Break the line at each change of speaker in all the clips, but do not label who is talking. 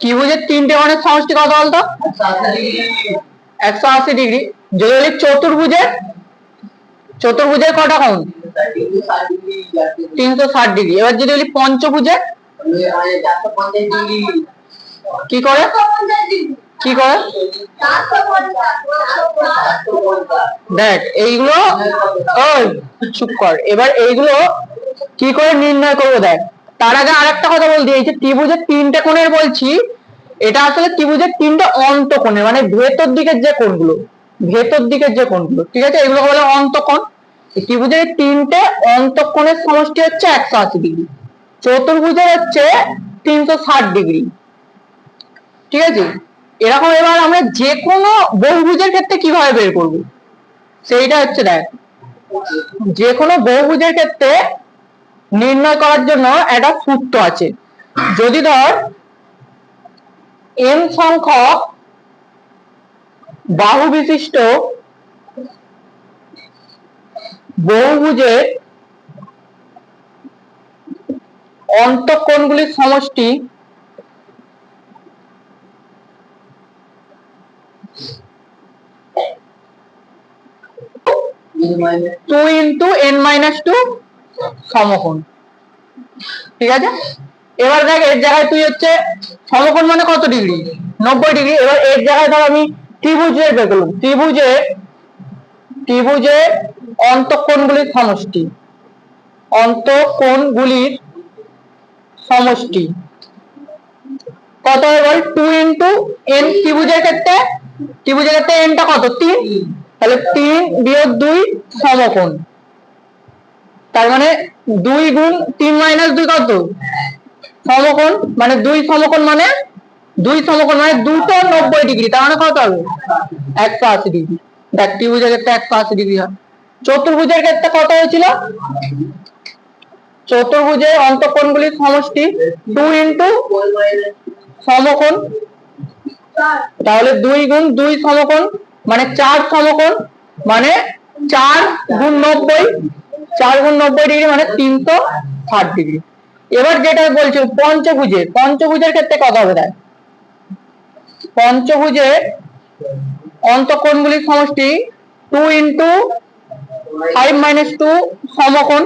ত্রিভুজের তিনটে কোণের সমষ্টি কত বলতো? একশো আশি ডিগ্রি। যদি বলি চতুর্ভুজের চতুর্ভুজের কটা কোণ? তিনশো ষাট ডিগ্রি। এবার যদি বলি পঞ্চভুজের, কি করে? কি করে? দেখ, এইগুলো, ওই, চুপ কর। এবার এইগুলো কি করে নির্ণয় করব দেখ। তার আগে আরেকটা কথা বলতে এই যে ত্রিভুজের তিনটে কোণের বলছি, এটা আসলে ত্রিভুজের তিনটে অন্তঃকোণের মানে ভেতর দিকের যে কোণগুলো, ভেতর দিকের যে কোণগুলো, ঠিক আছে? এগুলো বলে অন্তঃকোণ ত্রিভুজের তিনটে অন্তঃকোণের সমষ্টি হচ্ছে একশো আশি ডিগ্রি। চতুর্ভুজের হচ্ছে তিনশো ষাট ডিগ্রি। ঠিক আছে? এরকম এবার আমরা যে কোনো বহুভুজের ক্ষেত্রে কীভাবে বের করব? সেইটা হচ্ছে দেখ যে কোনো বহুভুজের ক্ষেত্রে নির্ণয় করার জন্য একটা সূত্র আছে। যদি ধর এম সংখ্যক বাহু বিশিষ্ট বহুভুজের অন্তঃকোণগুলির সমষ্টি two into N minus two সমকোণ। ঠিক আছে? এবার দেখ, এর জায়গায় তুই হচ্ছে সমকোণ মানে কত ডিগ্রি? নব্বই ডিগ্রি। এবার এর জায়গায় ধর আমি ত্রিভুজের বের করলাম। ত্রিভুজের ত্রিভুজের অন্তঃকোণগুলির সমষ্টি। অন্তঃকোণগুলির সমষ্টি। কত হয় বল? টু ইন্টু এন ত্রিভুজের ক্ষেত্রে ত্রিভুজের ক্ষেত্রে এনটা কত? তিন? তাহলে তিন বিয়োগ দুই সমকোণ। তার মানে দুই গুণ তিন মাইনাস দুই কত? সমকোণ মানে দুই সমকোণ মানে দুই সমকোণ মানে দুটো নব্বই ডিগ্রি তার মানে কত হবে? একশো আশি ডিগ্রি দেখ ত্রিভুজের ক্ষেত্রে একশো আশি ডিগ্রি হয়। চতুর্ভুজের ক্ষেত্রে কত হয়েছিল? চতুর্ভুজের অন্তঃকোণগুলির সমষ্টি টু ইন্টু সমকোণ তাহলে দুই গুণ দুই সমকোণ মানে চার সমকোণ মানে চার গুণ নব্বই, চার গুণ নব্বই ডিগ্রি মানে তিনশো ষাট ডিগ্রি এবার যেটা বলছি, পঞ্চভুজের পঞ্চভুজের ক্ষেত্রে কত হবে দেখ। পঞ্চভুজের অন্তঃকোণগুলির সমষ্টি two into five minus two সমকোণ।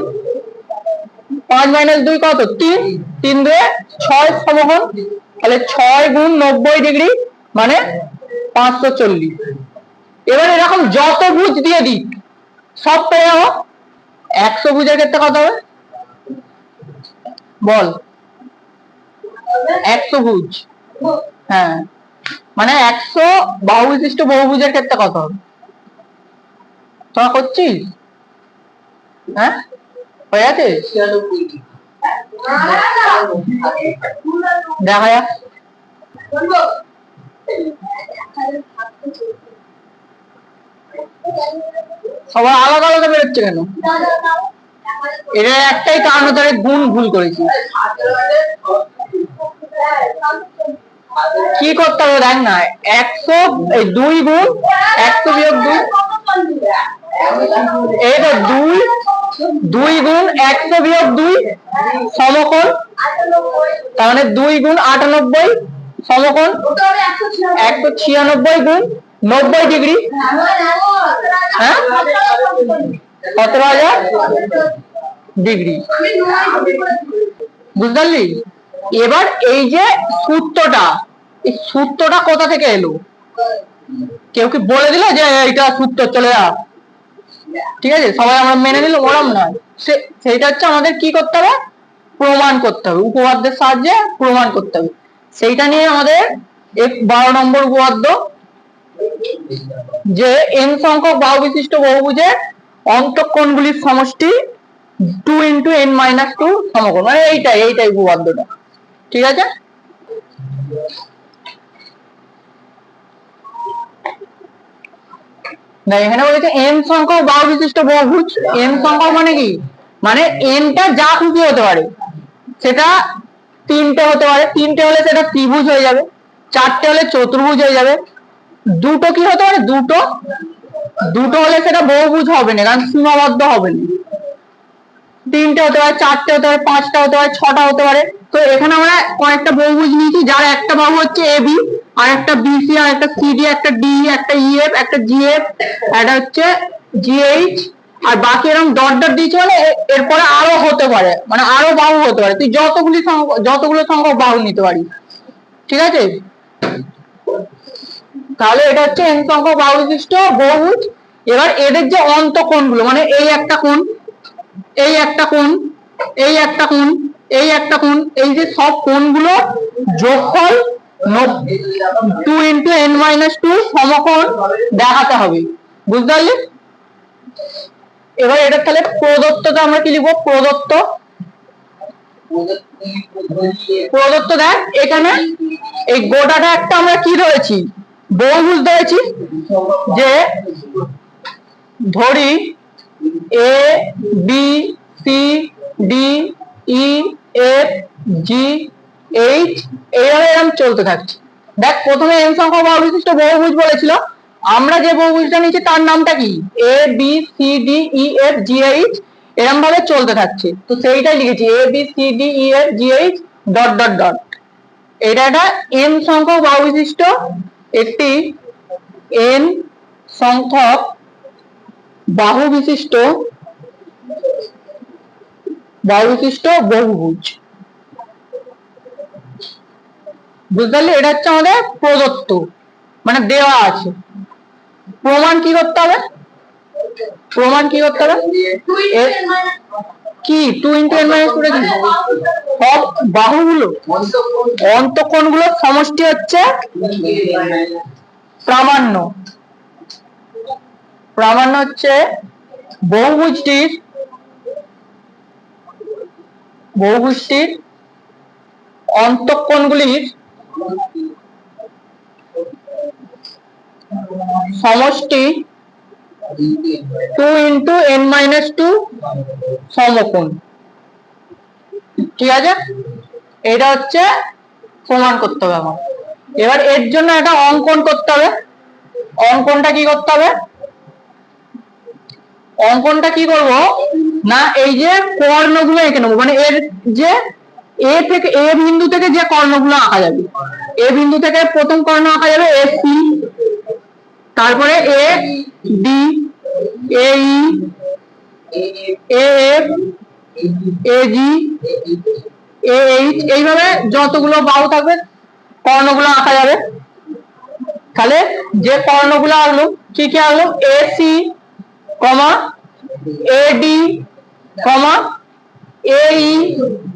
পাঁচ মাইনাস দুই কত? তিন। তিন দুয়ে ছয় সমকোণ। তাহলে ছয় গুণ নব্বই ডিগ্রি মানে পাঁচশো চল্লিশ। এবার এরকম যত ভুজ দিয়ে দিক, সব পেয়ে যাব। একশো ভুজের ক্ষেত্রে কত হবে? বল। একশো ভুজ। হ্যাঁ। মানে একশো বাহু বিশিষ্ট বহুভুজের ক্ষেত্রে কত হবে? তোরা করছিস? হ্যাঁ? হয়ে আছে দেখা যাক। সবার আলাদা আলাদা বেরোচ্ছে কেন? এটা একটাই কারণ হতে গুণ ভুল করেছি। কি করতে হবে দেখ না, একশো, এই দুই গুণ, একশো বিয়োগ দুই এইটা দুই দুই গুণ, একশো বিয়োগ দুই, সমকোণ, তার মানে দুই গুণ আটানব্বই সমকোণ একশো ছিয়ানব্বই। গুণ নব্বই ডিগ্রি। হ্যাঁ? সতেরো হাজার ডিগ্রি। বুঝতে পারলি? এবার এই যে সূত্রটা এই সূত্রটা কোথা থেকে এলো? কেউ কি বলে দিল যে এইটা সূত্র চলে যা ঠিক আছে? সবাই আমরা মেনে নিলাম ওরম নয়। সেইটা হচ্ছে আমাদের কি করতে হবে? প্রমাণ করতে হবে। উপপাদ্যের সাহায্যে প্রমাণ করতে হবে। সেইটা নিয়ে আমাদের বারো নম্বর উপপাদ্য, যে এন সংখ্যক বাহু বিশিষ্ট বহুভুজের অন্তঃকোণগুলির সমষ্টি two into N minus two সমকোণ মানে এইটাই এইটাই উপপাদ্যটা। ঠিক আছে? না, এখানে বলেছে এন সংখ্যক বাহু বিশিষ্ট বহুভুজ এন সংখ্যক মানে কি? মানে এনটা যা খুশি হতে পারে, সেটা তিনটে হতে পারে, তিনটে হলে সেটা ত্রিভুজ হয়ে যাবে, চারটে হলে চতুর্ভুজ হয়ে যাবে, দুটো কি হতে পারে, দুটো? দুটো হলে সেটা বহুভুজ হবে না, কারণ সীমাবদ্ধ হবে না। তিনটে হতে পারে, চারটে হতে পারে, পাঁচটা হতে পারে, ছটা হতে পারে। তো এখানে আমরা কয়েকটা বহুভুজ নিয়েছি, যার একটা বাহু হচ্ছে এ বি, আর একটা বিসি আর একটা সিডি একটা ডি একটা ইএফ একটা জিএফ একটা হচ্ছে জিএইচ আর বাকি এরকম ডট ডট দিয়েছে মানে এরপরে আরও হতে পারে। মানে আরও বাহু হতে পারে। তুই যতগুলি যতগুলো সংখ্যক বাহু নিতে পারিস। ঠিক আছে? তাহলে এটা হচ্ছে এন সংখ্যক বাহু বিশিষ্ট বহুভুজ এবার এদের যে অন্তঃকোণগুলো মানে এই একটা কোণ, এই একটা কোণ, এই একটা কোণ, এই একটা কোণ, এই যে সব কোণগুলো যোগফল two into N minus two সমকোণ দেখাতে হবে। বুঝতে পারলি? এবার এটা তাহলে প্রদত্তটা আমরা কি লিখব? প্রদত্ত। প্রদত্ত দেখ, এখানে এই গোটাটা একটা আমরা কি ধরেছি? বহুভুজ ধরেছি যে ধরি A B C D E F G H এইভাবে এরকম চলতে থাকছে। দেখ, প্রথমে এন সংখ্যক বাহু বিশিষ্ট বহুভুজ বলেছিল। আমরা যে বহুভুজটা নিয়েছি, তার নামটা কি? A B C D E F G H এরকম ভাবে চলতে থাকছে। তো সেইটাই লিখেছি A B C D E F G H dot dot dot এটা একটা এন সংখ্যক বাহু বিশিষ্ট একটি এন সংখ্যক বাহু বিশিষ্ট বাহু বিশিষ্ট বহুভুজ। বুঝতে পারলি এটা হচ্ছে আমাদের প্রদত্ত মানে দেওয়া আছে। প্রমাণ কি করতে হবে? প্রমাণ কি করতে হবে? কি? Two into N minus two কি সব বাহুগুলো, অন্তঃকোণগুলো সমষ্টি হচ্ছে প্রামাণ্য। প্রামাণ্য হচ্ছে বহুভুজটির বহুভুজটির অন্তঃকোণগুলির সমষ্টি two into N minus two সমকোণ। ঠিক আছে? এটা হচ্ছে প্রমাণ করতে হবে আমার। এবার এর জন্য একটা অঙ্কন করতে হবে। অঙ্কনটা কি করতে হবে? অঙ্কনটা কি করব? না, এই যে কর্ণগুলো এঁকে নেব। মানে এর যে এ থেকে, এ বিন্দু থেকে যে কর্ণগুলো আঁকা যাবে, এ বিন্দু থেকে প্রথম কর্ণ আঁকা যাবে, এ সি তারপরে A D A A, F, A, G, A, H, এইভাবে যতগুলো বাহু থাকবে কর্ণগুলো আঁকা যাবে। তাহলে যে কর্ণগুলো আঁকলো কি কি আঁকলো A, C, comma, A, D, comma, A, E,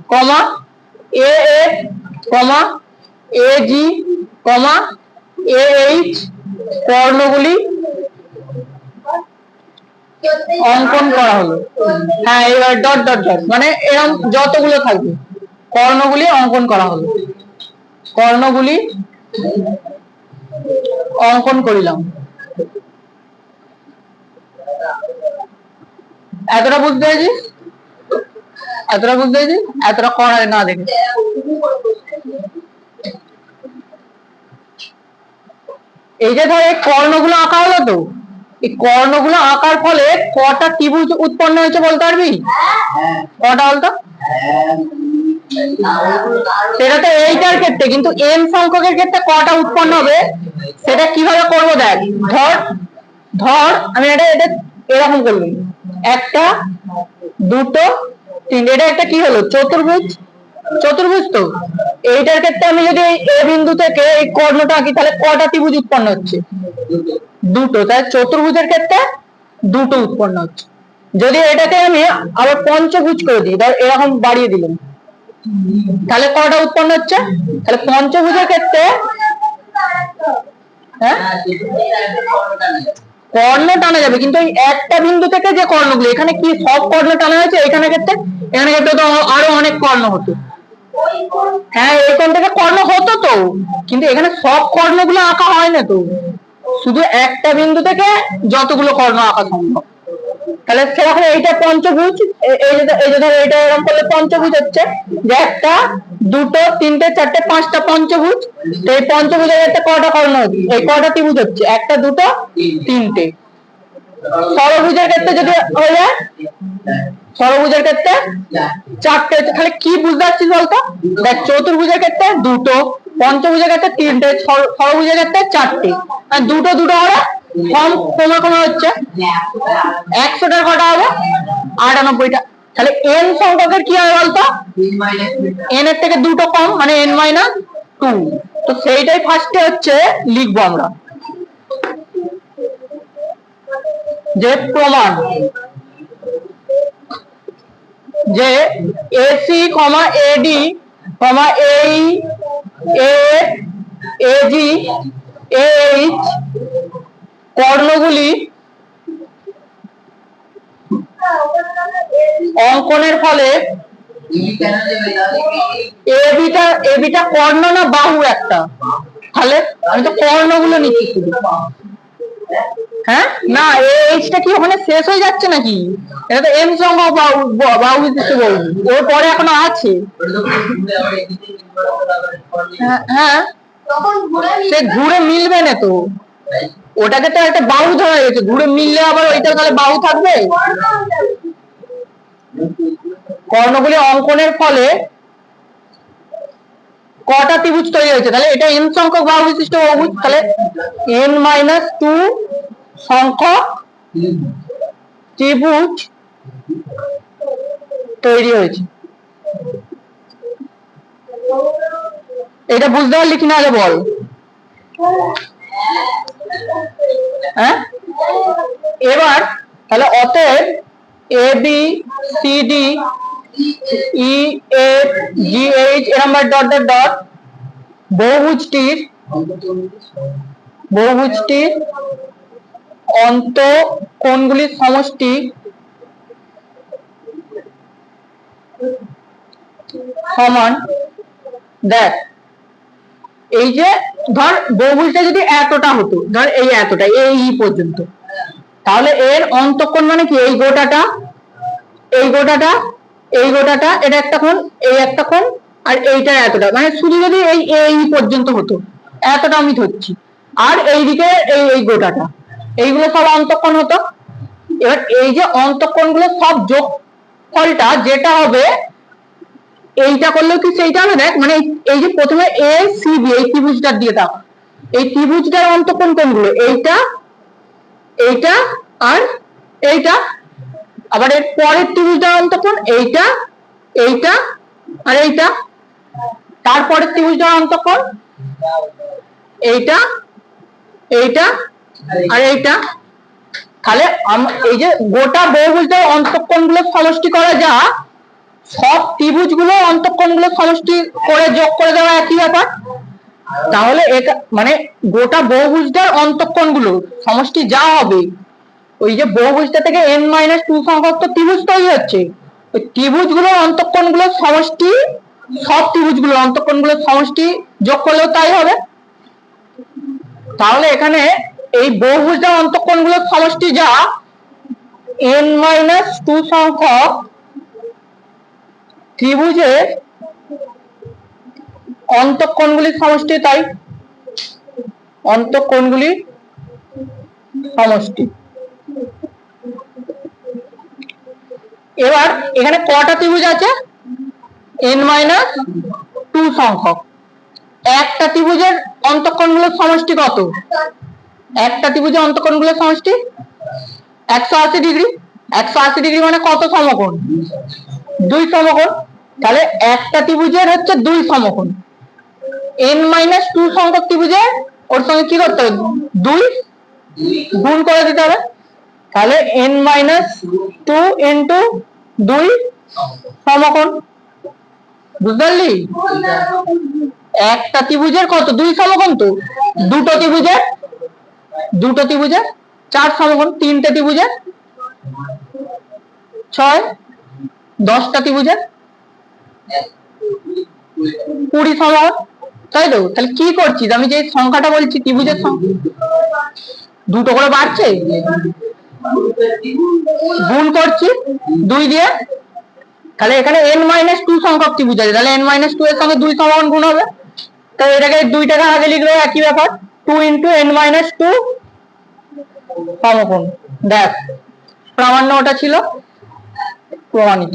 comma, A, F, comma, A, G, comma, A, H কর্ণগুলি অঙ্কন করা হলো। হ্যাঁ এবার ডট ডট ডট মানে এরকম যতগুলো থাকবে, কর্ণগুলি অঙ্কন করা হলো। কর্ণগুলি অঙ্কন করিলাম। এতটা বুঝতে পেরেছি? এতটা বুঝতে পেরেছি? এতটা করা না দেখে। এই যে ধর এই কর্ণগুলো আঁকা হলো তো, এই কর্ণগুলো আঁকার ফলে কটা ত্রিভুজ উৎপন্ন হয়েছে বলতে পারবি? কটা বলতো? সেটা তো এইটার ক্ষেত্রে, কিন্তু এন সংখ্যকের ক্ষেত্রে কটা উৎপন্ন হবে, সেটা কীভাবে করব দেখ, ধর ধর, আমি এটা এটা এরকম করলাম একটা, দুটো তিন এটা একটা কি হলো? চতুর্ভুজ চতুর্ভুজ তো। এইটার ক্ষেত্রে আমি যদি এ বিন্দু থেকে এই কর্ণটা আঁকি, তাহলে কটা ত্রিভুজ উৎপন্ন হচ্ছে? দুটো। তাই চতুর্ভুজের ক্ষেত্রে দুটো উৎপন্ন হচ্ছে। যদি এটাকে আমি আবার পঞ্চভুজ করে দিই ধর এরকম বাড়িয়ে দিলাম। তাহলে কটা উৎপন্ন হচ্ছে? তাহলে পঞ্চভুজের ক্ষেত্রে হ্যাঁ? কর্ণ টানা যাবে। কিন্তু এই একটা বিন্দু থেকে যে কর্ণগুলো, এখানে কি সব কর্ণ টানা হয়েছে? এখানে ক্ষেত্রে এখানে ক্ষেত্রে তো আরও অনেক কর্ণ হতো। হ্যাঁ এখান থেকে কর্ণ হতো তো। কিন্তু এখানে সব কর্ণগুলো আঁকা হয় না তো। শুধু একটা বিন্দু থেকে যতগুলো কর্ণ আঁকা সম্ভব। তাহলে সেরকম এইটা পঞ্চভুজ এই যে এই যে ধরো এটা এরকম করলে পঞ্চভুজ হচ্ছে। যে একটা, দুটো, তিনটে, চারটে, পাঁচটা পঞ্চভুজ। তো এই পঞ্চভুজের একটা কটা কর্ণ এই কটা ত্রিভুজ হচ্ছে? একটা, দুটো, তিনটে। ষড়ভুজের ক্ষেত্রে যদি হয়ে যায় ষড়ভুজের ক্ষেত্রে চারটে তাহলে কি বুঝতে পারছিস বলতো? দেখ, চতুর্ভুজের ক্ষেত্রে দুটো, পঞ্চভুজের ক্ষেত্রে তিনটে, ষড়- ষড়ভুজের ক্ষেত্রে চারটে। দুটো দুটো করে কম কমে কমে হচ্ছে। একশোটার কটা হবে? আটানব্বইটা। তাহলে এন সংখ্যকের কি হবে বলতো? এন এর থেকে দুটো কম মানে এন মাইনাস টু তো সেইটাই ফার্স্টে হচ্ছে লিখব আমরা। যে প্রমাণ। যে এসি কমা এডি কমা এই এজি এইচ কর্ণগুলি অঙ্কনের ফলে এবিটা এবিটা কর্ণ না বাহু একটা? তাহলে আমি তো কর্ণগুলো নিচ্ছি শুধু। হ্যাঁ? না এইচটা কি ওখানে শেষ হয়ে যাচ্ছে নাকি? এটা তো এম সংখ্যক বাহু ব- বাহু বিশিষ্ট বহু ওর পরে এখনও আছে। হ্যাঁ, হ্যাঁ। সে ঘুরে মিলবে না তো। ওটাকে তো একটা বাহু ধরা গেছে ঘুরে মিললে আবার ওইটা তাহলে বাহু থাকবে? কর্ণগুলি অঙ্কনের ফলে কটা ত্রিভুজ তৈরি হয়েছে? তাহলে এটা এন সংখ্যক বাহু বিশিষ্ট বহুভুজ। তাহলে এন মাইনাস টু সংখ্যক ত্রিভুজ তৈরি হয়েছে। এটা বুঝতে পারলি কিনা আগে বল। হ্যাঁ? এবার তাহলে অতএব A B C D E F G H A number dot dot dot বহুভুজটির বহুভুজটির অন্ত কোণগুলির সমষ্টি সমান, দেখ, এই যে ধর বহুভুজটা যদি এতটা হতো, ধর এই এতটা, এই পর্যন্ত, তাহলে এর অন্তঃকোণ মানে কি? এই গোটাটা এই গোটাটা এই গোটাটা, এটা একটা কোণ, এই একটা কোণ, আর এইটা এতটা মানে শুধু যদি এই এই পর্যন্ত হতো, এতটা আমি ধরছি, আর এইদিকে এই এই গোটাটা এইগুলো সব অন্তঃকোণ হতো। এবার এই যে অন্তঃকোণগুলো সব যোগ ফলটা যেটা হবে, এইটা করলেও কি সেইটা হবে? দেখ মানে এই- যে প্রথমে এ সি বি এই ত্রিভুজটার দিয়ে দাও। এই ত্রিভুজটার অন্তঃকোণ কোনগুলো? এইটা এইটা আর এইটা। আবার এর পরের ত্রিভুজটার অন্তঃকোণ, এইটা এইটা আর এইটা। তারপরের ত্রিভুজটার অন্তঃকোণ, এইটা এইটা আর এইটা? তাহলে এই যে গোটা বহুভুজটার অন্তঃকোণগুলো সমষ্টি করা যা সব ত্রিভুজগুলো অন্তঃকোণগুলো সমষ্টি করে যোগ করে দেওয়া একই ব্যাপার। তাহলে এটা মানে গোটা বহুভুজটার অন্তঃকোণগুলো সমষ্টি যা হবে, ওই যে বহুভুজটা থেকে n মাইনাস টু সংখ্যক তো ত্রিভুজ তৈরি হচ্ছে, ওই ত্রিভুজগুলো অন্তঃকোণগুলো সমষ্টি, সব ত্রিভুজগুলো অন্তঃকোণগুলো সমষ্টি যোগ করলেও তাই হবে। তাহলে এখানে এই বহুভুজটার অন্তঃকোণগুলো সমষ্টি যা n মাইনাস টু সংখ্যক ত্রিভুজের অন্তঃকোণগুলির সমষ্টি, তাই অন্তঃকোণগুলির সমষ্টি। এবার এখানে কটা ত্রিভুজ আছে? n মাইনাস টু সংখ্যক। একটা ত্রিভুজের অন্তঃকোণগুলোর সমষ্টি কত? একটা ত্রিভুজের অন্তঃকোণগুলোর সমষ্টি? একশো আশি ডিগ্রি। একশো আশি ডিগ্রি মানে কত সমকোণ? দুই সমকোণ। তাহলে একটা ত্রিভুজের হচ্ছে দুই সমকোণ। এন মাইনাস টু সংখ্যক ত্রিভুজের, ওর সঙ্গে কি করতে হবে? দুই গুণ করে দিতে হবে। তাহলে এন মাইনাস টু ইন্টু দুই সমকোণ। বুঝতে পারলি? একটা ত্রিভুজের কত? দুই সমকোণ তো। দুটো ত্রিভুজের দুটো ত্রিভুজের, চার সমকোণ, তিনটে ত্রিভুজের, ছয়, দশটা ত্রিভুজের, কুড়ি সমকোণ। তাই তো? তাহলে কি করছিস? আমি যে সংখ্যাটা বলছি, ত্রিভুজের সংখ্যা দুটো করে বাড়ছে? গুণ করছি, দুই দিয়ে। তাহলে এখানে এন মাইনাস টু সংখ্যক ত্রিভুজ আছে। তাহলে এন মাইনাস টু এর সঙ্গে দুই সমান গুণ হবে। তাহলে এটাকে দুই টাকা আগে লিখলে একই ব্যাপার। Two into N minus two সমকোণ। দেখ প্রামাণ্য ওটা ছিল প্রমাণিত।